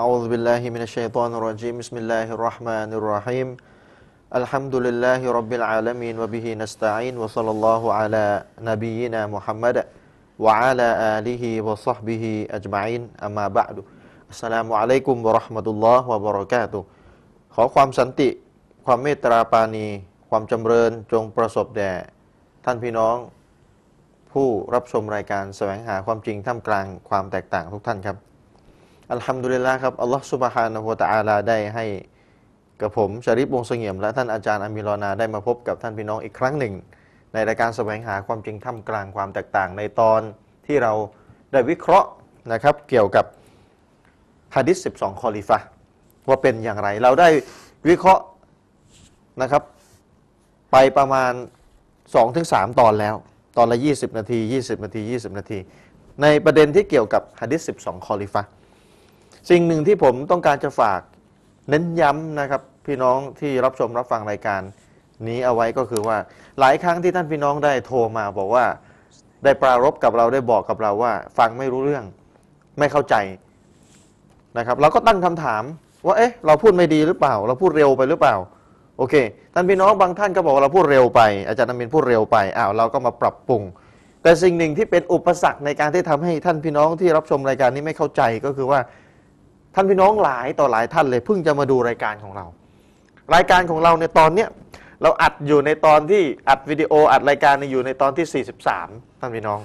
أعوذ بالله من الشيطان الرجيم بسم الله الرحمن الرحيم الحمد لله رب العالمين وبه نستعين وصلى الله على نبينا محمد وعلى آله وصحبه أجمعين أما بعد السلام عليكم ورحمة الله وبركاته ขอความสันติ ความเมตตาปราณี ความจำเริญจงประสบแด่ท่านพี่น้อง ผู้รับชมรายการแสวงหาความจริงท่ามกลางความแตกต่างทุกท่านครับ อัลฮัมดุลิลละครับอัลลอฮฺสุบฮานะฮูตะอาลาได้ให้กับผมชาริฟวงเสงี่ยม และท่านอาจารย์อามิรอนาได้มาพบกับท่านพี่น้องอีกครั้งหนึ่ง ในรายการแสวงหาความจริงท่ามกลางความแตกต่างในตอนที่เราได้วิเคราะห์นะครับ เกี่ยวกับฮะดิษ12คอลิฟะว่าเป็นอย่างไร เราได้วิเคราะห์นะครับ ไปประมาณ 2-3 ตอนแล้ว ตอนละ 20 นาที 20 นาที 20 นาที ในประเด็นที่เกี่ยวกับฮะดิษ12คอลิฟะ สิ่งหนึ่งที่ผมต้องการจะฝากเน้นย้ำนะครับ พี่น้องที่รับชมรับฟังรายการนี้เอาไว้ก็คือว่าหลายครั้งที่ท่านพี่น้องได้โทรมาบอกว่าได้ปรารบกับเราได้บอกกับเราว่า ฟังไม่รู้เรื่องไม่เข้าใจนะครับ เราก็ตั้งคำถามว่าเอ๊ะเราพูดไม่ดีหรือเปล่า เราพูดเร็วไปหรือเปล่า โอเคท่านพี่น้องบางท่านก็บอกว่าเราพูดเร็วไปอาจารย์นามินพูดเร็วไปอ้าวเราก็มาปรับปรุง แต่สิ่งหนึ่งที่เป็นอุปสรรคในการที่ทำให้ท่านพี่น้องที่รับชมรายการนี้ไม่เข้าใจก็คือว่า ท่านพี่น้องหลายต่อหลายท่านเลยเพิ่งจะมาดูรายการของเรา รายการของเราในตอนเนี้ยเราอัดอยู่ในตอนที่อัดวิดีโออัดรายการอยู่ในตอนที่ 43 ท่านพี่น้อง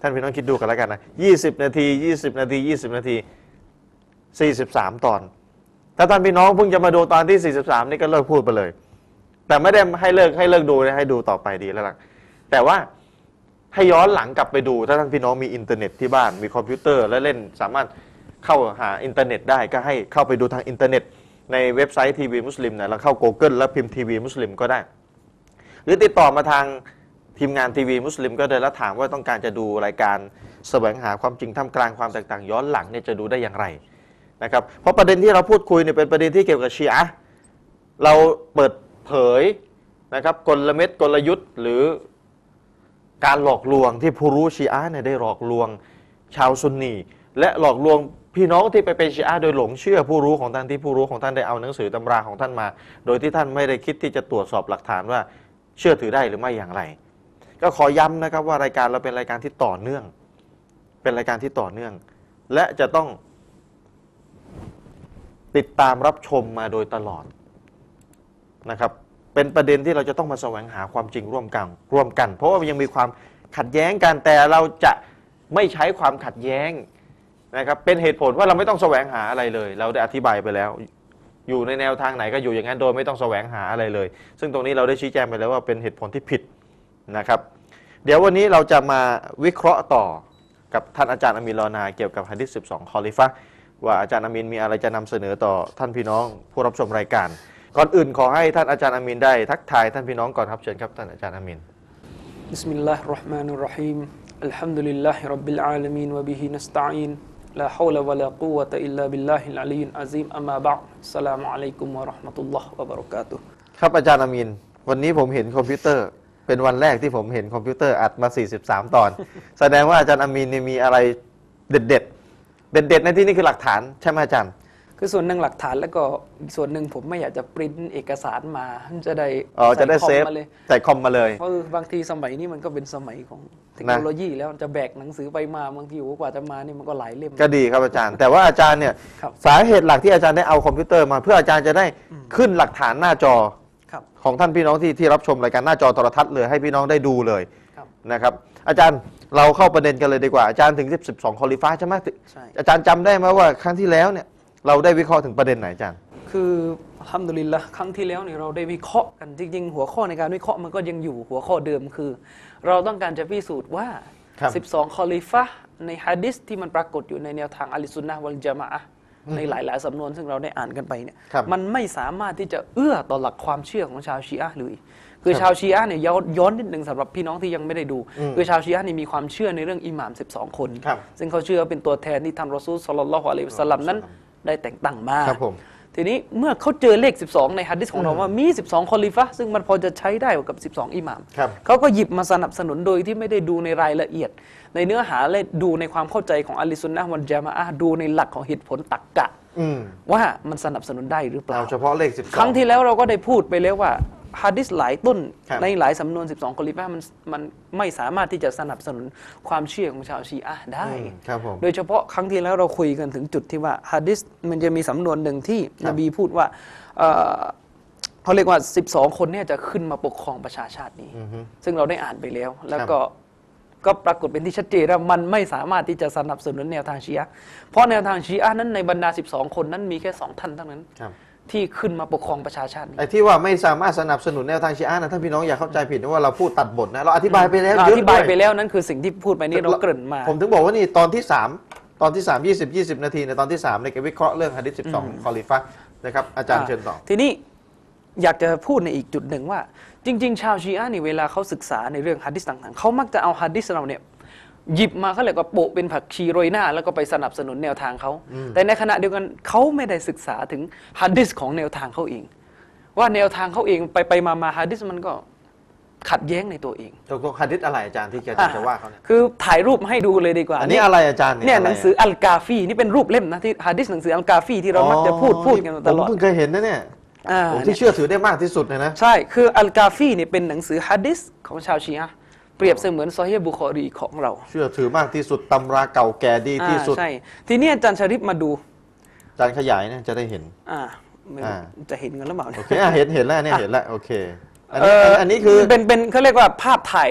ท่านพี่น้องคิดดูกันแล้วกันนะ20 นาที 20 นาที 20 นาที 43 ตอน ถ้าท่านพี่น้องเพิ่งจะมาดูตอนที่ 43 นี่ก็เลิกพูดไปเลย แต่ไม่ได้ให้เลิกให้เลิกดูนะให้ดูต่อไปดีแล้วล่ะแต่ว่าให้ย้อนหลังกลับไปดู ถ้าท่านพี่น้องมีอินเทอร์เน็ตที่บ้านมีคอมพิวเตอร์และเล่นสามารถ เข้าหาอินเทอร์เน็ตได้ก็ให้เข้าไปดูทางอินเทอร์เน็ต ในเว็บไซต์ทีวีมุสลิมนะแล้วเข้า Google แล้วพิมพ์ทีวีมุสลิมก็ได้ หรือติดต่อมาทางทีมงานทีวีมุสลิมก็ได้แล้วถามว่าต้องการจะดูรายการแสวงหาความจริงท่ามกลางความแตกต่างย้อนหลังเนี่ยจะดูได้อย่างไรนะครับเพราะประเด็นที่เราพูดคุยเนี่ยเป็นประเด็นที่เกี่ยวกับชีอะเราเปิดเผยนะครับกลเม็ดกลยุทธ์หรือการหลอกลวงที่ผู้รู้ชีอะเนี่ยได้หลอกลวงชาวซุนนีและหลอกลวง พี่น้องที่ไปเป็นชีอะห์โดยหลงเชื่อผู้รู้ของท่านที่ผู้รู้ของท่านได้เอาหนังสือตำราของท่านมา โดยที่ท่านไม่ได้คิดที่จะตรวจสอบหลักฐานว่าเชื่อถือได้หรือไม่อย่างไร ก็ขอย้ำนะครับว่ารายการเราเป็นรายการที่ต่อเนื่อง เป็นรายการที่ต่อเนื่อง และจะต้องติดตามรับชมมาโดยตลอดนะครับเป็นประเด็นที่เราจะต้องมาแสวงหาความจริงร่วมกันร่วมกัน เพราะว่ามันยังมีความขัดแย้งกันแต่เราจะไม่ใช้ความขัดแย้ง นะครับเป็นเหตุผลว่าเราไม่ต้องแสวงหาอะไรเลย เราได้อธิบายไปแล้ว อยู่ในแนวทางไหนก็อยู่อย่างนั้นโดยไม่ต้องแสวงหาอะไรเลย ซึ่งตรงนี้เราได้ชี้แจงไปแล้วว่าเป็นเหตุผลที่ผิดนะครับ เดี๋ยววันนี้เราจะมาวิเคราะห์ต่อกับท่านอาจารย์อามีนลอนาเกี่ยวกับฮันดิษ12คอลิฟะว่าอาจารย์อามินมีอะไรจะนำเสนอต่อท่านพี่น้องผู้รับชมรายการ ก่อนอื่นขอให้ท่านอาจารย์อามินได้ทักทายท่านพี่น้องก่อนครับเชิญครับท่านอาจารย์อามินบิสมิลลาฮิรเราะห์มานิรเราะฮีมอัลฮัมดุลิลลาฮิร็อบบิลอาลามีนวะบิฮินัสตะอีน لا حول ولا قوة إلا بالله العلي العظيم أما بعد السلام عليكم ورحمة الله وبركاته ครับอาจารย์อามิน วันนี้ผมเห็นคอมพิวเตอร์ เป็นวันแรกที่ผมเห็นคอมพิวเตอร์อัดมา 43 ตอน แสดงว่าอาจารย์อามินมีอะไรเด็ดเด็ดเด็ด ๆ ในที่นี้คือหลักฐานใช่ไหมอาจารย์ คือส่วนหนึ่งหลักฐานแล้วก็อีกส่วนหนึ่งผมไม่อยากจะปริ้นเอกสารมาจะได้อ๋อจะได้ใส่เซคอฟมมาเลยใส่คอมมาเลยเพราะบางทีสมัยนี้มันก็เป็นสมัยของเทคโนโลยีแล้วจะแบกหนังสือไปมาบางทีโอ้โหกว่าจะมานี่มันก็หลายเล่มก็ดีครับอาจารย์ แต่ว่าอาจารย์เนี่ยครับสาเหตุหลักที่อาจารย์ได้เอาคอมพิวเตอร์มา เพื่ออาจารย์จะได้ขึ้นหลักฐานหน้าจอครับของท่านพี่น้องที่ที่รับชมรายการหน้าจอโทรทัศน์เลยให้พี่น้องได้ดูเลยครับนะครับอาจารย์เราเข้าประเด็นกันเลยดีกว่าอาจารย์ถึง12คอลิฟ้าใช่ไหมใช่อาจารย์จำได้ไหมว่าครั้งที่แล้วเนี่ย เราได้วิเคราะห์ถึงประเด็นไหนอาจารย์ คืออัลฮัมดุลิลละครั้งที่แล้วเนี่ยเราได้วิเคราะห์กันจริงๆ หัวข้อในการวิเคราะห์มันก็ยังอยู่หัวข้อเดิมคือ เราต้องการจะพิสูจน์ว่า ครับ 12 คอลิฟะห์ในฮะดิษที่มันปรากฏอยู่ในแนวทางอัลลิสุนนะฮ์วัลจามะอะห์ในหลาย ๆ สำนวนซึ่งเราได้อ่านกันไปเนี่ยครับมันไม่สามารถที่จะเอื้อต่อหลักความเชื่อของชาวชีอะห์เลยคือครับชาวชีอะห์เนี่ยย้อนย้อนนิดหนึ่งสำหรับพี่น้องที่ยังไม่ได้ดู อืมคือชาวชีอะห์เนี่ยมีความเชื่อในเรื่องอิหม่าม 12 คน ครับ ซึ่งเขาเชื่อว่าเป็นตัวแทนที่ท่านรอซูลศ็อลลัลลอฮุอะลัยฮิวะซัลลัมนั้น ได้แต่งตั้งมาครับผม ทีนี้เมื่อเขาเจอเลข 12 ในฮัดดิษของเราว่ามี 12คอลิฟะห์ซึ่งมันพอจะใช้ได้กับ 12 อิหม่ามครับ เขาก็หยิบมาสนับสนุนโดยที่ไม่ได้ดูในรายละเอียด ในเนื้อหาและดูในความเข้าใจของอัลลิสุนนะฮ์วัลจามะอะห์ดูในหลักของเหตุผลตรรกกะ อืมว่ามันสนับสนุนได้หรือเปล่า เอาเฉพาะเลขสิบสองครั้งที่แล้วเราก็ได้พูดไปแล้วว่า ฮะดิษหลายต้นครับในหลายสำนวน 12คอลิฟ้ามันมันไม่สามารถที่จะสนับสนุนความเชื่อของชาวชีอะห์ได้อืมครับผมโดยเฉพาะครั้งที่แล้วเราคุยกันถึงจุดที่ว่าฮะดิษมันจะมีสำนวนหนึ่งที่ครันบบีพูดว่าเอ่อเขาเรียกว่า 12 คนเนี่ยจะขึ้นมาปกครองประชาชาตินี้อือฮึซึ่งเราได้อ่านไปแล้ว แล้วครับก็ก็ปรากฏเป็นที่ชัดเจนว่ามันไม่สามารถที่จะสนับสนุนแนวทางชีอะห์เพราะแนวทางชีอะห์นั้นในบรรดา 12 คนนั้นมีแค่สองท่านเท่านั้นครับ ที่ขึ้นมาปกครองประชาชาตินี้ไอ้ที่ว่าไม่สามารถสนับสนุนแนวทางชีอะห์นะท่านพี่น้องอย่าเข้าใจผิดนะว่าเราพูดตัดบทนะเราอธิบายไปแล้วเราเยออะธิบายด้วไปแล้วนั่นคือสิ่งที่พูดไปนี่เราเกริ่นมา ผมถึงบอกว่านี่ตอนที่ 3 ตอนที่ 3 20 20 นาทีในตอนที่3ในการวิเคราะห์เรื่องฮะดิษ12คอลิฟะห์นะครับอาจารย์เชิญต่อทีนี้อยากจะพูดในอีกจุดหนึ่งว่า จริง ๆ ชาวชีอะห์นี่เวลาเขาศึกษาในเรื่องฮะดิษต่างๆเขามักจะเอาฮะดิษเราเนี่ย หยิบมาเขาเรียกว่าโปะเป็นผักชีโรยหน้า แล้วก็ไปสนับสนุนแนวทางเขา แต่ในขณะเดียวกันเขาไม่ได้ศึกษาถึงฮะดิษของแนวทางเขาเอง ว่าแนวทางเขาเองไปไปมามาฮะดิษมันก็ขัดแย้งในตัวเองตกลงฮะดิษอะไรอาจารย์ที่แกจะว่าเขาเนี่ยคือถ่ายรูปมาให้ดูเลยดีกว่า อันนี้อะไรอาจารย์เนี่ยะไรหนังสืออัลกาฟีนี่เป็นรูปเล่มนะที่ฮะดิษหนังสืออัลกาฟีที่เรามักจะพูดพูดกันตลอดผมเพิ่งเคยเห็นนะเนี่ยอ่าผมที่เชื่อถือได้มากที่สุดเลยนะ ใช่ คืออัลกาฟีเนี่ยเป็นหนังสือฮะดิษของชาวชีอะห์เป รียบเสมือนซอฮีฮ์บุคอรีของเรา เชื่อถือมากที่สุดตำราเก่าแก่ดีที่สุดอ่าใช่ ทีนี้อาจารย์ชาริฟมาดู อาจารย์ขยายนะจะได้เห็น อ่าไม่รู้อ่าจะเห็นกันหรือเปล่าเนี่ยโอเคอะเห็นเห็นแล้วเนี่ยเห็นแล้วโอเคอันเนี้อันนี้คือเป็นเป็นเขาเรียกว่าภาพถ่าย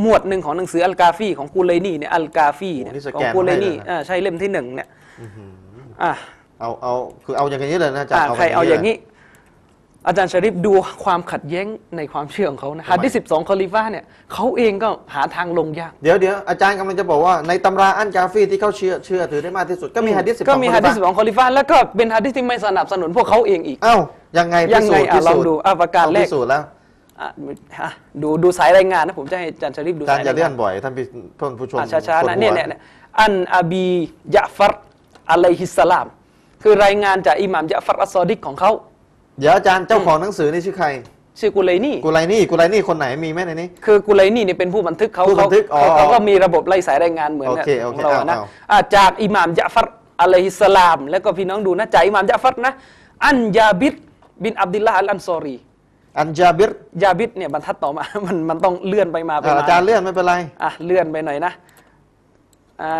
หมวดหนึ่งของหนังสืออัลกาฟีของกูเลนี่เนี่ยอัลกาฟีเนี่ยโอ้นี่สขอแกงนกูเลให้เลยนี่นะอ่าใช่เล่มที่หนึ่งเนี่ยอ่าเอาเอาคือเอาอย่างนี้เลยนะอาจารอ่าย์ใครเอาอย่างนี้นี้ อาจารย์ชาริฟดูความขัดแย้งในความเชื่อของเขานะฮะที่สิบสองคอลิฟ้าเนี่ยเขาเองก็หาทางลงยาก เดี๋ยวเดี๋ยวอาจารย์กำลังจะบอกว่าในตำราอันกาฟีที่เขาเชื่อเชื่อถือได้มากที่สุด ก็มีฮะดิษสิบก็สองมีคนฮะดิษปะของคอลิฟ้าแล้วก็เป็นฮะดิษที่ไม่สนับสนุนพวกเขาเองอีก เอ้ายังไงยังไงพิสูจน์อะลองพิสูจน์ดูอะประการต้องแรกพิสูจน์แล้วอะฮะดูดูสายรายงานนะผมจะให้อาจารย์ชาริฟดูอาจารสายย์อย่าราเลื่ยอนงานบ่อยท่านพี่ท่านผู้ชมอะช้าๆปวนะดหัวเนี่ยเนี่ยเนี่ยอันอบียะฟัรอะลัยฮิสสลาม คือรายงานจากอิหม่ามยะฟัรอัสซอดิกของเขา เดี๋ยวอาจารย์เจ้าของหนังสือนี่ชื่อใคร ชื่อกุไลนี่ กุไลนี่กุไลนี่คนไหนมีไหมในนี้ คือกุไลนี่เนี่ยเป็นผู้บันทึกเขาผู้บัเขานทึกอ๋อเขาเขาก็มีระบบไล่สายรายงานเหมือนโอเคขโอองเคเราเอานะเอา อะจากอิหม่ามยะฟัรอะลัยฮิสสลาม แล้วก็พี่น้องดูนะจากอิหม่ามยะฟัรนะ อันยาบิดบินอับดุลลาห์อัลอันซอรี อันจาบิรยาบิดเนี่ยบรรทัดต่อมา มันมันต้องเลื่อนไปมาไปอะมาอาจารย์เลื่อนไม่เป็นไร อะเลื่อนไปหน่อยนะ อ่า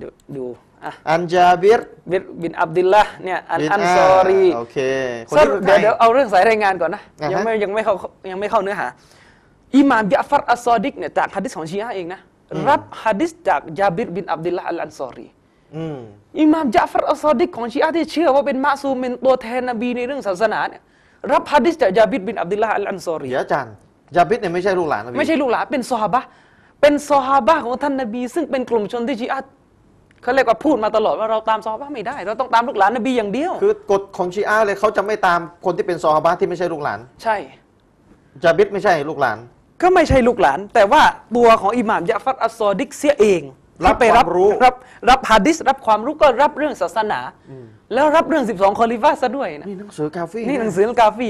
ดูดู อะอันจาบิรบินบินอับดุลละเนี่ยอันบินอันซอรีโอเคคนสนี้รุปคือเดี๋ยวใครเดี๋ยวเอาเรื่องสายรายงานก่อนนะอ่าฮะยังไม่ยังไม่เข้ายังไม่เข้าเนื้อหาอิหม่ามยะฟัรอัสซอดิกเนี่ยจากฮะดิษของชีอะห์เองนะรับฮะดิษจากยาบิรบินอับดุลละอัลอันซอรีอืมอิหม่ามยะฟัรอัสซอดิกของชีอะห์ที่เชื่อว่าเป็นมะซูมเป็นตัวแทนนบีในเรื่องศาสนาเนี่ยรับฮะดิษจากยาบิรบินอับดุลละอัลอันซอรีเดี๋ยวอาจารย์จาบิรเนี่ยไม่ใช่ลูกหลานนบีไม่ใช่ลูกหลานเป็นซอฮาบะห์เป็นซอฮาบะห์ของท่านนบี ซึ่งเป็นกลุ่มชนที่ชีอะห์ เขาเรียกว่าพูดมาตลอดว่าเราตามซอฮาบะห์ไม่ได้ เราต้องตามลูกหลานนบีอย่างเดียว คือกฎของชีอะห์เลยเขาจะไม่ตามคนที่เป็นซอฮาบะห์ที่ไม่ใช่ลูกหลานใช่ จาบิรไม่ใช่ลูกหลาน ก็ไม่ใช่ลูกหลาน แต่ว่าตัวของอิหม่ามยะฟัดอัสซอดิกเสียเองรับที่ไปความรู้ รับรับฮะดิษรับความรู้ก็รับเรื่องศาสนา แล้วรับเรื่อง 12คอลิฟาซะด้วยนะ นี่หนังสือกาฟีนี่หนังสืออัลกาฟี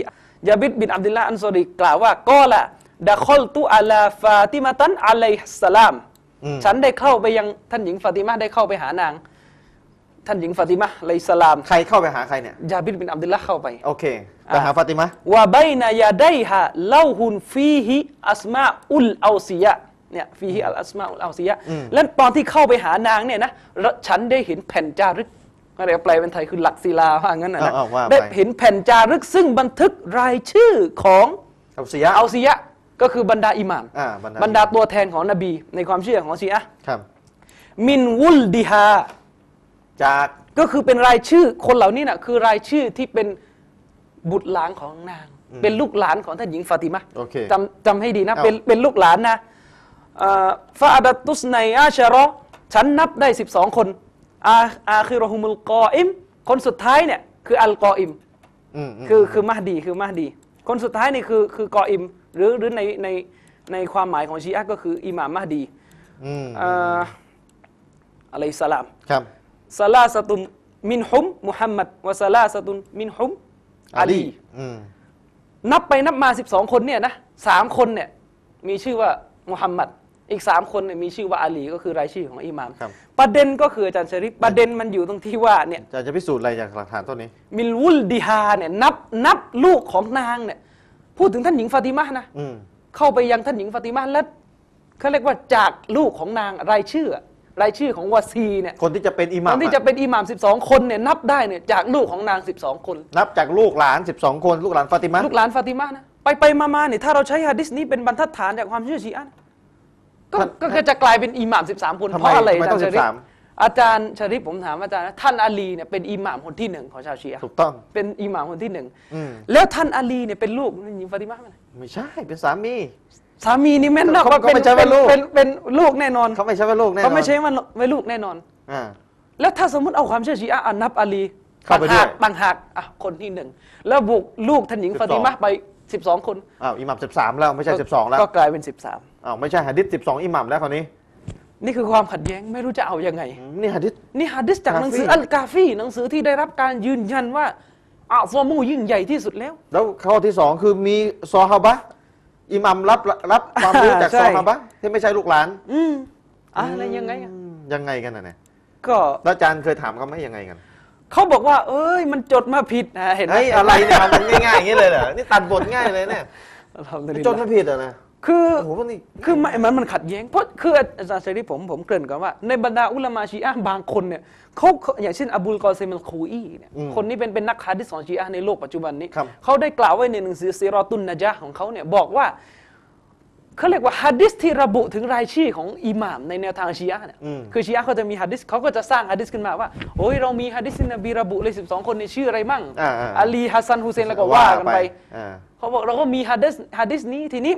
ยาบิดบินอับดุลลาห์อันซอดีกล่าวว่าก็ละดะคอลตุอาลาฟาติมาตันอะลัยฮิสสลาม ฉันได้เข้าไปยังท่านหญิงฟาติมาได้เข้าไปหานาง ท่านหญิงฟาติมาอะลัยฮิสสลามใครเข้าไปหาใครเนี่ยยาบิดบินอับดุลลาห์เข้าไปโอเคไปหาฟาติมะว่าใบนายาไดฮะเล่าหุนฟีฮิอัสมาอุลเอาซียะเนี่ยฟีฮิอัลอัสมาอุลเอาซียะและตอนที่เข้าไปหานางเนี่ยนะฉันได้เห็นแผ่นจารึกอะไรแปลเป็นไทยคือหลักศิลาว่างั้นนะนะเอาๆว่าไปได้เห็นแผ่นจารึกซึ่งบันทึกรายชื่อของเอาเสียเอาซียะ ก็คือบรรดาอิหม่ามอ่าบรรดาบรรดาตัวแทนของนบี ในความเชื่อของชีอะห์ครับ มินวุลดิฮาจากก็คือเป็นรายชื่อคนเหล่านี้นะคือรายชื่อที่เป็นบุตรหลานของนาง เป็นลูกหลานของท่านหญิงฟาติมะโอเคจำจำให้ดีนะเอาเป็นเป็นลูกหลานนะฟาอัดตุสไนอาชะรอฉันนับได้ 12 คนอาอาคิรอฮุมุลกออิม คนสุดท้ายเนี่ยคืออัลกออิมอืมมคือคือมหดีคือมหดี คนสุดท้ายนี่คือคือกออิม หรือหรือในในในความหมายของชีอะห์ก็คืออิหม่ามมหดีอืมอ่าอะลัยฮิสสลามครับ ซาลาสตุนมินฮุมมุฮัมมัดวะซาลาสตุนมินฮุมอาลี อืม นับไปนับมา 12 คนเนี่ยนะสามคนเนี่ยมีชื่อว่ามุฮัมมัดอีกสามคนเนี่ยมีชื่อว่าอาลีก็คือรายชื่อของอิหม่าม ครับ ประเด็นก็คืออาจารย์ชริฟประเด็นมันอยู่ตรงที่ว่าเนี่ยจะจะพิสูจน์อะไรจากหลักฐานต้นนี้ มิลวุลดิฮาเนี่ยนับนับลูกของนางเนี่ย พูดถึงท่านหญิงฟาติมานะอืมเข้าไปยังท่านหญิงฟาติมาและเขาเรียกว่าจากลูกของนางรายชื่อ รายชื่อของวาซีเนี่ยคนที่จะเป็นอิหคมัมนที่จะอะเป็นอิหม่าม12 คนเนี่ยนับได้เนี่ยจากลูกของนาง 12 คน นับจากลูกหลาน 12 คนลูกหลานฟาติมาลูกหลานฟาติมานะไปไปมามาเนี่ยถ้าเราใช้ฮะดิษนี้เป็นบรรทัดฐานจากความเชื่อชีอะห์นะก็ก็ก็จะกลายเป็นอิหม่าม13 คนทำไมเพราะอะไรทำไมอาจารต้องย์ชริฟ13 อาจารย์ชริฟผมถามอาจารย์นะท่านอาลีเนี่ยเป็นอิหม่ามคนที่หนึ่งของชาวชีอะห์ถูกต้อง เป็นอิหม่ามคนที่หนึ่งอืม แล้วท่านอาลีเนี่ยเป็นลูกท่านหญิงฟาติมาไหมไม่ใช่เป็นสามี สามีนี่แม่นนะเขาว่าเขาเป็นไม่ใช่เป็นว่าลูกเป็นเป็นลูกแน่นอนเขาไม่ใช่ว่าลูกแน่นอนเขาไม่ใช่ว่าไม่ลูกแน่นอน อ่า แล้วถ้าสมมติเอาความเชื่อชีอะห์อันนับอาลีเข้าไปด้วยบางหากอะคนที่หนึ่งแล้วบุกลูกท่านหญิง12ฟาติมาไป 12 คนอ้าวอิหมัม13แล้วไม่ใช่12แล้วก็กลายเป็นอ้าวไม่ใช่หะดิษ12อิหมัมแล้วคราวนี้13 นี่คือความขัดแย้งไม่รู้จะเอายังไงอืมนี่หะดิษ นี่ฮะดิษจากหนังสือกาฟีอัลกาฟีหนังสือที่ได้รับการยืนยันว่าอัลฟอมูยิ่งใหญ่ที่สุดแล้ว แล้วข้อที่สองคือมีซอฮาบะห์อิหมัมรับรับความรู้จากใช่ซอฮาบะห์ที่ไม่ใช่ลูกหลาน อืมอะไรยังไงอะอืมยังไงกันน่ะเนี่ยก็แล้วอาจารย์เคยถามเขาไหมยังไงกันเขาบอกว่า เอ้ย มันจดมาผิดนะเห็นไหมเฮ้ยอะไรเนี่ยมันง่ายๆอย่างนี้เลยเหรอนี่ตัดบทง่ายเลยเนี่ยอัลฮัมดุลิลจนลาไม่ห์ผิดเหรอนะ คือโอ้โหนี่คือไม่มันมันขัดแย้งเพราะคืออาจารย์เสรีผมผมเกริ่นก่อนว่า ในบรรดาอุลามาชีอะห์บางคนเนี่ยเขาเขาอย่างเช่นอบูลกอเซมอัลคูอีเนี่ยอืมคนนี้เป็นเป็นนักฮะดิษของชีอะห์ในโลกปัจจุบันนี้ ครับ เขาได้กล่าวไว้ในหนังสือซีรอตุนนะจาห์ของเขาเนี่ยบอกว่าเขาเรียกว่าฮะดิษที่ระบุถึงรายชื่อของอิหม่ามในแนวทางชีอะห์เนี่ยอืม คือชีอะห์เขาจะมีฮะดิษเขาก็จะสร้างฮะดิษขึ้นมาว่าโอ้ยเรามีฮะดิษที่นบีระบุเลย12 คนในชื่ออะไรมั่งอ่าๆอาลีฮัสซันฮุเซนแล้วก็ว่ากันไป อ่า เขาบอกเราก็มีฮะดิษฮะดิษนี้ทีนี้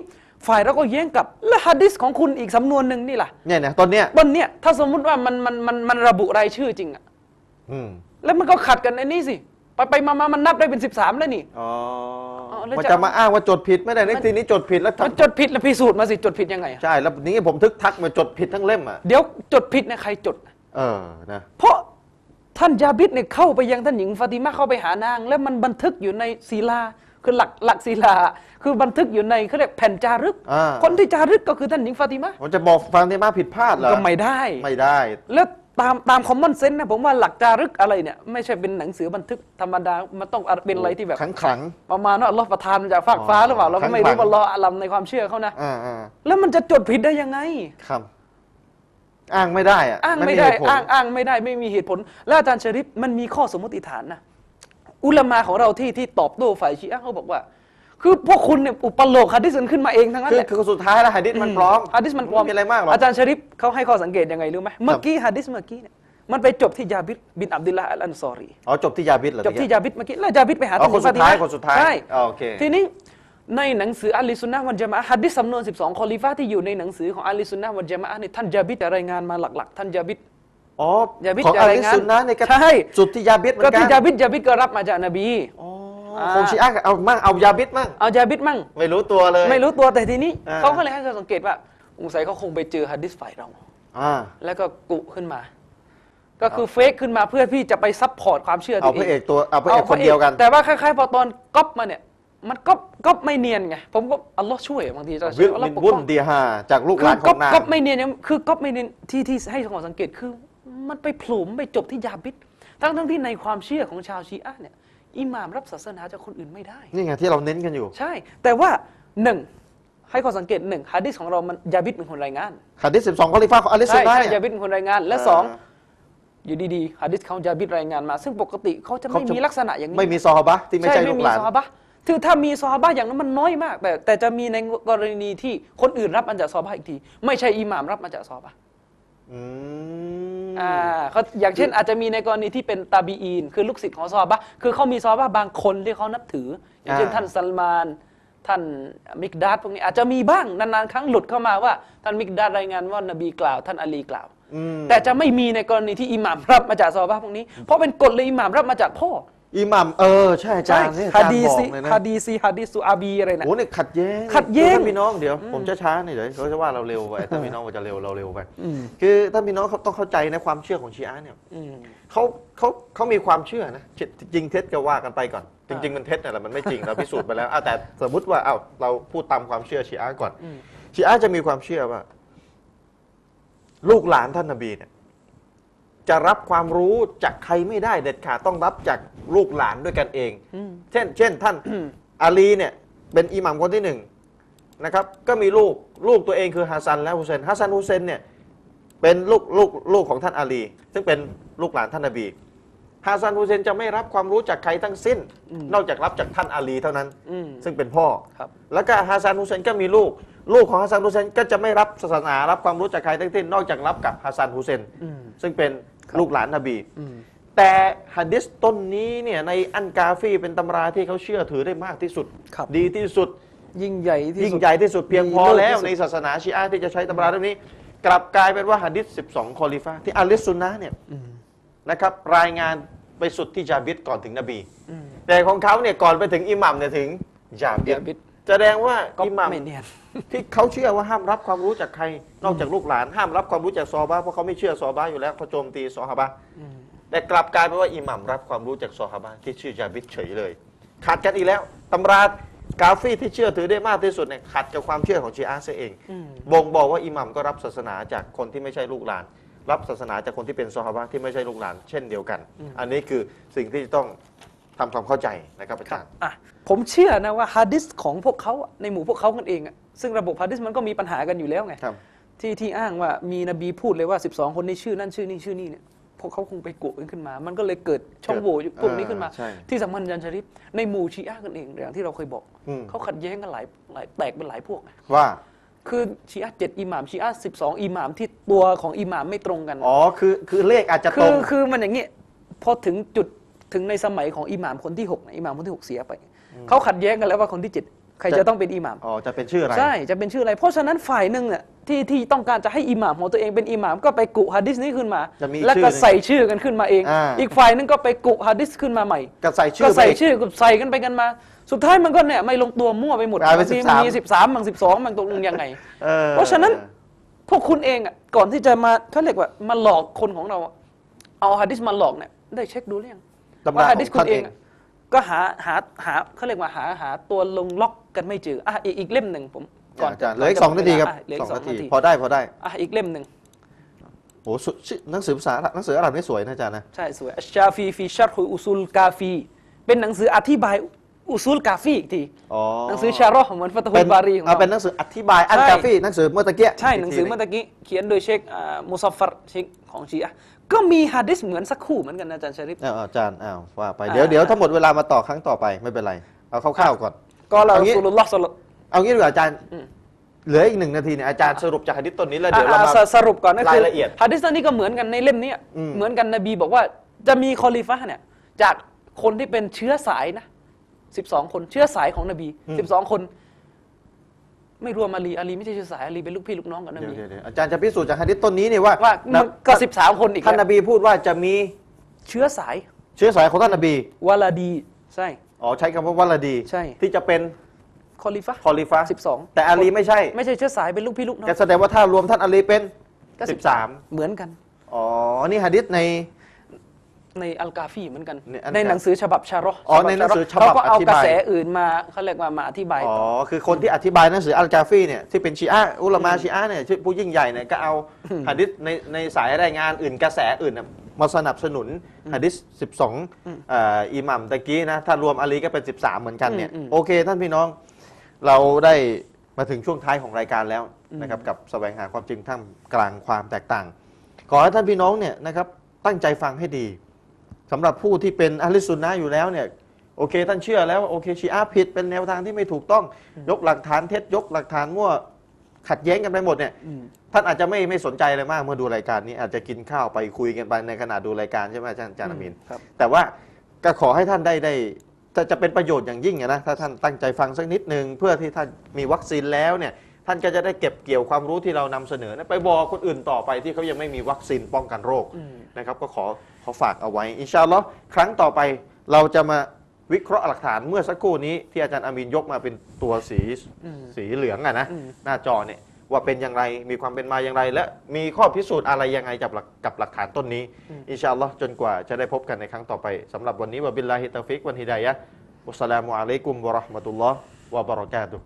ฝ่ายเราก็แย้งกลับ แล้วฮะดิษของคุณอีกสำนวนหนึ่งนี่ล่ะเนี่ยเนี่ยตอนเนี้ยบนเนี่ยถ้าสมมุติว่ามันมันมันมันระบุรายชื่อจริงอะอืมแล้วมันก็ขัดกันไอ้นี่สิ ไปไปมามามันนับได้เป็น 13 แล้วนี่ อ๋ออ๋อแล้วมันจะ จะมาอ้างว่าจดผิดไม่ได้ในทีนี้จดผิดแล้วมันจดผิดแล้วพิสูจน์มาสิจดผิดยังไงอะใช่แล้วนี้ผมทึกทักมาจดผิดทั้งเล่มอะเดี๋ยวจดผิดเนี่ยใครจด เออนะเพราะท่านยาบิดเนี่ยเข้าไปยังท่านหญิงฟาติมาเข้าไปหานาง แล้วมันบันทึกอยู่ในศิลา คือหลักหลักศิลา คือบันทึกอยู่ในเขาเรียกแผ่นจารึก อ่า คนที่จารึกก็คือท่านหญิงฟาติมาผมจะบอกฟังที่มาผิดพลาดเหรอก็ไม่ได้ ไม่ได้ แล้วตามตามคอมมอนเซนส์นะผมว่าหลักจารึกอะไรเนี่ย ไม่ใช่เป็นหนังสือบันทึกธรรมดา มันต้องเป็นอะไรที่แบบ ขังขัง ประมาณว่าอัลลอฮ์ประทานมาจากฟากฟ้าอ๋อหรือเปล่าเราก็ไม่ขัรู้งๆว่าอัลลอฮ์อาลัมในความเชื่อเขานะ อ่าอ่าแล้วมันจะจดผิดได้ยังไง ครับ อ้างไม่ได้อะอ้างไม่ได้ เหตุผล อ้างอ้างไม่ได้ไม่มีเหตุผล แล้วอาจารย์ชริปมันมีข้อสมมติฐานนะ อุลามาของเราที่ที่ตอบโต้ฝ่ายชีอะห์เขาบอกว่า คือพวกคุณเนี่ยอุปโลกฮะดิษกันขึ้นมาเองทั้งนั้นคือแหละ คือสุดท้ายแล้วหะดิษมันปลอมฮะดิษมันปลอมไมีอะไรมากหรอกอาจารย์ชริปเขาให้ข้อสังเกตยังไงรู้ไหมเมื่อกี้ฮะดิษเมื่อกี้เนี่ยมันไปจบที่ยาบิดบินอับดุลลาห์อัลอันซอรีอ๋อจบที่ยาบิดเหรอจบที่ยาบิดเมื่อกี้แล้วยาบิดไปหาอ๋อท่านหญิงคนสุดท้ายฟติมะคนสุดท้ายใช่อ๋อโอเคทีนี้ในหนังสืออัลลิสุนนะฮ์วันจามะอะห์ฮัดดิษสำนวน 12คอลิฟะห์ที่อยู่ในหนังสือของอัลลิสุนนะฮ์วันจามะอะห์เนี่ยท่านยาบิดจะรายงานมาหลัก ๆ ท่านยาบิด อ๋ออย่าบิดของอย่าอารายลิงานสุนนะในกระใช่จุดที่ยาบิดเหมืก็อนกัที่นยาบิดยาบิดก็รับมาจากนบี อ๋ออ่าของชีอะห์เอามั่งเอายาบิดมั่งเอายาบิดมั่ง ไม่รู้ตัวเลย ไม่รู้ตัวแต่ทีนี้อ่า เขาก็เลยให้ข้อสังเกตว่าสงสัยเขาคงไปเจอฮัดดิษฝ่ายเรา อ่าแล้วก็กุขึ้นมา ก็คือเฟกขึ้นมาเพื่อที่จะไปซับพอร์ตความเชื่อเอาตัวพเอระเองกตัวเอาพระเอกคนเดียวกัน แต่ว่าคล้ายๆพอตอนก๊อปมาเนี่ย มันก๊อปก๊อปไม่เนียนไง ผมก็อัลลอฮ์ช่วยบางทีจะวิช่วยลอัลลอมิฮ์นปกบุป้นองเดียฮาจากลูกหคืลาอนขก๊ออปงนาง ก๊อปไม่เนียนเนี่ยคือก๊อปไม่เนียนที่ที่ให้ข้อสังเกตคือ มันไปโผล่ไปจบที่ยาบิดทั้งทั้งที่ในความเชื่อของชาวชีอะห์เนี่ยอิหม่ามรับศาสนาจากคนอื่นไม่ได้ นี่ไงที่เราเน้นกันอยู่ ใช่ แต่ว่าหนึ่งให้ข้อสังเกตหนึ่งฮะดิษของเรามันยาบิดเป็นคนรายงานหะดิษ12คอลิฟาของอาลิสุใช่นนะใช่เนี่ยยาบิดเป็นคนรายงาน และสองอยู่ดีๆฮะดิษเขายาบิดรายงานมา ซึ่งปกติเขาจะไม่มีลักษณะอย่างนี้ไม่มีซอฮาบะห์ที่ไม่ใช่ลูกหลานซอฮาบะห์คือถ้ามีซอฮาบะห์อย่างนั้นมันน้อยมาก แต่แต่จะมีในกรณีที่คนอื่นรับมาจากซอฮาบะห์อีกที ไม่ใช่อิหม่ามรับมาจากซอฮาบะห์ อืมอ่าเขาอย่างเช่นอาจจะมีในกรณีที่เป็นตาบีอีน คือลูกศิษย์ของซอฮาบะห์คือเขามีซอฮาบะห์บางคนที่เขานับถือ อย่างเช่นอ่าท่านซัลมาน ท่านมิกดาดพวกนี้อาจจะมีบ้างนานๆครั้งหลุดเข้ามาว่า ท่านมิกดาดรายงานว่านบีกล่าว ท่านอาลีกล่าว อืมแต่จะไม่มีในกรณีที่อิหม่ามรับมาจากซอฮาบะห์พวกนี้ เพราะเป็นกฎเลยอิหม่ามรับมาจากพ่อ อิหมัมเออใช่อาจารย์เนี่ยอาฮะจารย์ดีบอกซีเลยนะฮะดีซีฮะดีซูอาบีอะไรนะ โอ้เนี่ยขัดแย้งขัดแย้งท่านพี่น้องเดี๋ยวผมจะช้าหน่อยเดี๋ยวเขาจะว่าเราเร็วไปท่านพี่น้องว่าจะเร็วเราเร็วไปอืม คือท่านพี่น้องเขาต้องเข้าใจในความเชื่อของชีอะห์เนี่ย อืม เขาเขาเขามีความเชื่อนะจริงเท็จก็ว่ากันไปก่อน จริง ๆ มันเท็จนั่นแหละมันไม่จริง เราพิสูจน์ไปแล้วอะแต่สมมติว่าเอ้าเราพูดตามความเชื่อชีอะห์ก่อน อืม ชีอะห์จะมีความเชื่อว่า ลูกหลานท่านนบีเนี่ย จะรับความรู้จากใครไม่ได้เด็ดขาดต้องรับจากลูกหลานด้วยกันเองอืมเช่น เช่นท่านอาลีเนี่ยเป็นอิหมัมคนที่หนึ่งนะครับ ก็มีลูกลูกตัวเองคือฮัสซันและฮุเซนฮัสซันฮุเซนเนี่ยเป็นลูกลูกลูกของท่านอาลี ซึ่งเป็นลูกหลานท่านนบีฮัสซันฮุเซนจะไม่รับความรู้จากใครทั้งสิ้นอืมนอกจากรับจากท่านอาลีเท่านั้นอืมซึ่งเป็นพ่อครับแล้วก็ฮัสซันฮุเซนก็มีลูก ลูกของฮัสซันฮุเซนก็จะไม่รับศาสนารับความรู้จากใครทั้งสิ้น นอกจากรับกับฮัสซันฮุเซนอืมซึ่งเป็นครับ ลูกหลานนบีอืมแต่ฮะดิษต้นนี้เนี่ยในอันกาฟีเป็นตำราที่เขาเชื่อถือได้มากที่สุดครับดีที่สุดยิ่งใหญ่ที่ยิ่งสุดใหญ่ที่สุดเพียงพอดีเลิศแล้วที่สุดในศาสนาชีอะห์ที่จะใช้ตำราเล่มนี้ กลับกลายเป็นว่าฮะดิษ12 คอลิฟะห์ที่อัลลิสซุนนะห์เนี่ยอืมนะครับรายงานไปสุดที่จาบิดก่อนถึงนบีอืมแต่ของเขาเนี่ยก่อนไปถึงอิหมัมเนี่ยถึงจาบิดจาบิด แสดงว่าก็อิหมัมไม่เนียน ที่เขาเชื่อว่าห้ามรับความรู้จากใคร นอกจากลูกหลาน ห้ามรับความรู้จากซอฮาบะห์เพราะเขาไม่เชื่อซอฮาบะห์อยู่แล้วเขาโจมตีซอฮาบะห์อืมแต่กลับกลายเป็นว่าอิหมัมรับความรู้จากซอฮาบะห์ที่ชื่อจาบิดเฉยเลย ขัดกันอีกแล้วตำรากาฟีที่เชื่อถือได้มากที่สุดเนี่ยขัดกับความเชื่อของชีอะห์เสียเองอืมบ่งบอกว่าอิหมัมก็รับศาสนาจากคนที่ไม่ใช่ลูกหลาน รับศาสนาจากคนที่เป็นซอฮาบะห์ที่ไม่ใช่ลูกหลาน เช่นเดียวกัน อันนี้คือสิ่งที่ต้อง ทำความเข้าใจนะครับอาจารย์อะผมเชื่อนะว่าฮะดิษของพวกเขาอะในหมู่พวกเขากันเองอะซึ่งระบบฮะดิษมันก็มีปัญหากันอยู่แล้วไงครับที่ที่อ้างว่ามีนบีพูดเลยว่า 12 คนนี้ชื่อนั่นชื่อนี่ชื่อนี่เนี่ยพวกเขาคงไปกุกันขึ้นมา มันก็เลยเกิดช่องโหว่อยู่พวกนี้ขึ้นมาอ่าใช่ที่สำคัญอาจันชริฟในหมู่ชีอะห์กันเองอย่างที่เราเคยบอกอืมเขาขัดแย้งกันหลายหลายแตกเป็นหลายพวกไงว่าคือชีอะห์เจ็ดอิหม่ามชีอะห์สิบสองอิหม่ามที่ตัวของอิหม่ามไม่ตรงกัน อ๋อ คือคือเลขอาจจะตคืรองคือมันอย่างนี้พอถึงจุด ถึงในสมัยของอิหม่ามคนที่หกนะอิหม่ามคนที่หกเสียไป เขาขัดแย้งกันแล้วว่าคนที่เจ็ดใครจะจะต้องเป็นอิหม่าม อ๋อ จะเป็นชื่ออะไร ใช่ จะเป็นชื่ออะไร เพราะฉะนั้นฝ่ายหนึ่งอะที่ที่ต้องการจะให้อิหม่ามของตัวเองเป็นอิหม่ามก็ไปกุฮะดิษนี้ขึ้นมาจะมีแล้วก็ชื่อหนึ่งใส่ชื่อกันขึ้นมาเองอ่าอีกฝ่ายหนึงก็ไปกุฮะดิษขึ้นมาใหม่ก็ใส่ชื่ก็อใส่ไปชื่อก็ใส่กันไปกันมา สุดท้ายมันก็เนี่ยไม่ลงตัวมั่วไปหมดกลายเป็นบางที13มีสิบสามบางสิบสองบางตกลงยังไงออเพราะฉะนั้นพวกคุณเองอะก่อนที่จะมาเขาเรียกว่ามาหลอกคนของเราอะเอาฮะดิษมาหลอกเนี่ยได้เช็คดูหรือยัง ตำราว่าขฮะอดิษงคุท่าณนเอเองงอะก็หาหาหาเขาเรียกว่าหาหาตัวลงล็อกกันไม่เจออะอีกอีกเล่มหนึ่งผมก่อนอาจารย์เหลืออีกสองนาทีครับอะเหลือสอีองกสองนาทีนาทีพอได้พอได้อะอีกเล่มหนึ่งโอ้สุชื่อหนังสือภาษาหนังสืออาหรับนี่สวยนะอาจารย์นะ ใช่สวยอัชชาฟีฟีชัรฮุอุซุลกาฟี เป็นหนังสืออธิบายอุซุลกาฟีอีกทีอ๋อหนังสือชาร์อเหมือนฟัตฮุเป็ลนบารีของเอาเราเป็นหนังสืออธิบายอันใช่ กาฟีหนังสือเมื่อตะเกียใช่หนังสือเมื่อตะกี้เขียนโดยเชคอ่ามุซัฟฟัรเชคของชีอะห์ ก็มีฮะดิษเหมือนสักคู่เหมือนกันนะอาจารย์ชริฟ อ้าวอาจารย์อ้าวว่าไปอ่าเดี๋ยวเดี๋ยวถ้าหมดเวลามาต่อครั้งต่อไปไม่เป็นไร เอาคร่าวๆก่อน ก็เราเอางี้ สุลลอฮ์สลลัลเอางี้ดีกว่าอาจารย์อืม เหลืออีกหนึ่งนาทีเนี่ยอาจารย์สรุปจากหะดิษต้นนี้แล้วเดี๋ยวเราอะมาอะสสรุปก่อนก็คือรายละเอียดฮะดิษนี้ก็เหมือนกันในเล่มเนี้ยอืม เหมือนกันนบีบอกว่าจะมีคอลิฟะห์เนี่ยจากคนที่เป็นเชื้อสายนะสิบสองคนเชื้อสายของนบีสิบสองคน ไม่รวมอาลีอาลีไม่ใช่เชื้อสายอาลีเป็นลูกพี่ลูกน้องกับนเดี๋ยวบีเดี๋ยวเดี๋ยวอาจารย์จะพิสูจน์จากหะดิษต้นนี้เนี่ยว่าว่ามันก็สิบสามคนอีกท่านนแล้วบีพูดว่าจะมีเชื้อสายเชื้อสายของท่านนบีวาลาดีใช่ อ๋อใช้คำว่าวะลาดี ใช่ ที่จะเป็นคอลิฟะห์คอลิฟะสิบสอง แต่อาลีไม่ใช่ไม่ใช่เชื้อสายเป็นลูกพี่ลูกน้องก็แสดงว่าถ้ารวมท่านอาลีเป็น ก็สิบสามเหมือนกัน อ๋อ นี่หะดิษใน ในอัลกาฟีเหมือนกัน ในอัลกาในหนังสือฉบับชาร์อ๋อในหนังสือฉบับเขาก็เอาอธิกระบาย แสอื่นมาเขาเรียกว่ามาอธิบายอ๋อ ต่อคือคนที่อธิบายหนังสืออัลกาฟีเนี่ยที่เป็นชีอะห์อุลามาชีอะห์เนี่ยชื่อผู้ยิ่งใหญ่เนี่ยก็เอาหะดิษในในสายรายงานอื่นกระแสอื่นน่ะมาสนับสนุนหะดิษ12อ่าอิหมัมตะกี้นะถ้ารวมอาลีก็เป็น 13 เหมือนกันเนี่ยอืมอืมโอเค ท่านพี่น้องเราได้มาถึงช่วงท้ายของรายการแล้วนะครับกับแสวงหาความจริงท่ามกลางความแตกต่าง ขอให้ท่านพี่น้องเนี่ยนะครับตั้งใจฟังให้ดี สำหรับผู้ที่เป็นอะลิสซุนนะห์อยู่แล้วเนี่ยโอเค ท่านเชื่อแล้วว่าโอเคชีอะห์ผิดเป็นแนวทางที่ไม่ถูกต้อง ยกหลักฐานเท็จยกหลักฐานมั่วขัดแย้งกันไปหมดเนี่ยอืมท่านอาจจะไม่ไม่สนใจอะไรมากเมื่อดูรายการนี้อาจจะกินข้าวไปคุยกันไปในขณะดูรายการใช่ไหมอาจารย์อาจารย์อามินครับแต่ว่าก็ขอให้ท่านได้ได้จะจะเป็นประโยชน์อย่างยิ่งอะนะถ้าท่านตั้งใจฟังสักนิดนึงเพื่อที่ท่านมีวัคซีนแล้วเนี่ยท่านก็จะได้เก็บเกี่ยวความรู้ที่เรานำเสนอนะไปบอกคนอื่นต่อไปที่เขายังไม่มีวัคซีนป้องกันโรคอืมนะครับก็ขอ ขอฝากเอาไว้ อินชาอัลลอฮ์ครั้งต่อไปเราจะมาวิเคราะห์หลักฐานเมื่อสักครู่นี้ที่อาจารย์อามีนยกมาเป็นตัวสีอืมสีเหลืองอะนะอืมหน้าจอเนี่ยว่าเป็นอย่างไรมีความเป็นมาอย่างไร และมีข้อพิสูจน์อะไรยังไงกับหลักกับหลักฐานต้นนี้ อินชาอัลลอฮ์จนกว่าจะได้พบกันในครั้งต่อไปสำหรับวันนี้วะบิลลาฮิตาฟิกวันฮิดายะฮ์วัสสลามุอะลัยกุมวะเราะห์มะตุลลอฮ์วะบะเราะกาตุฮ์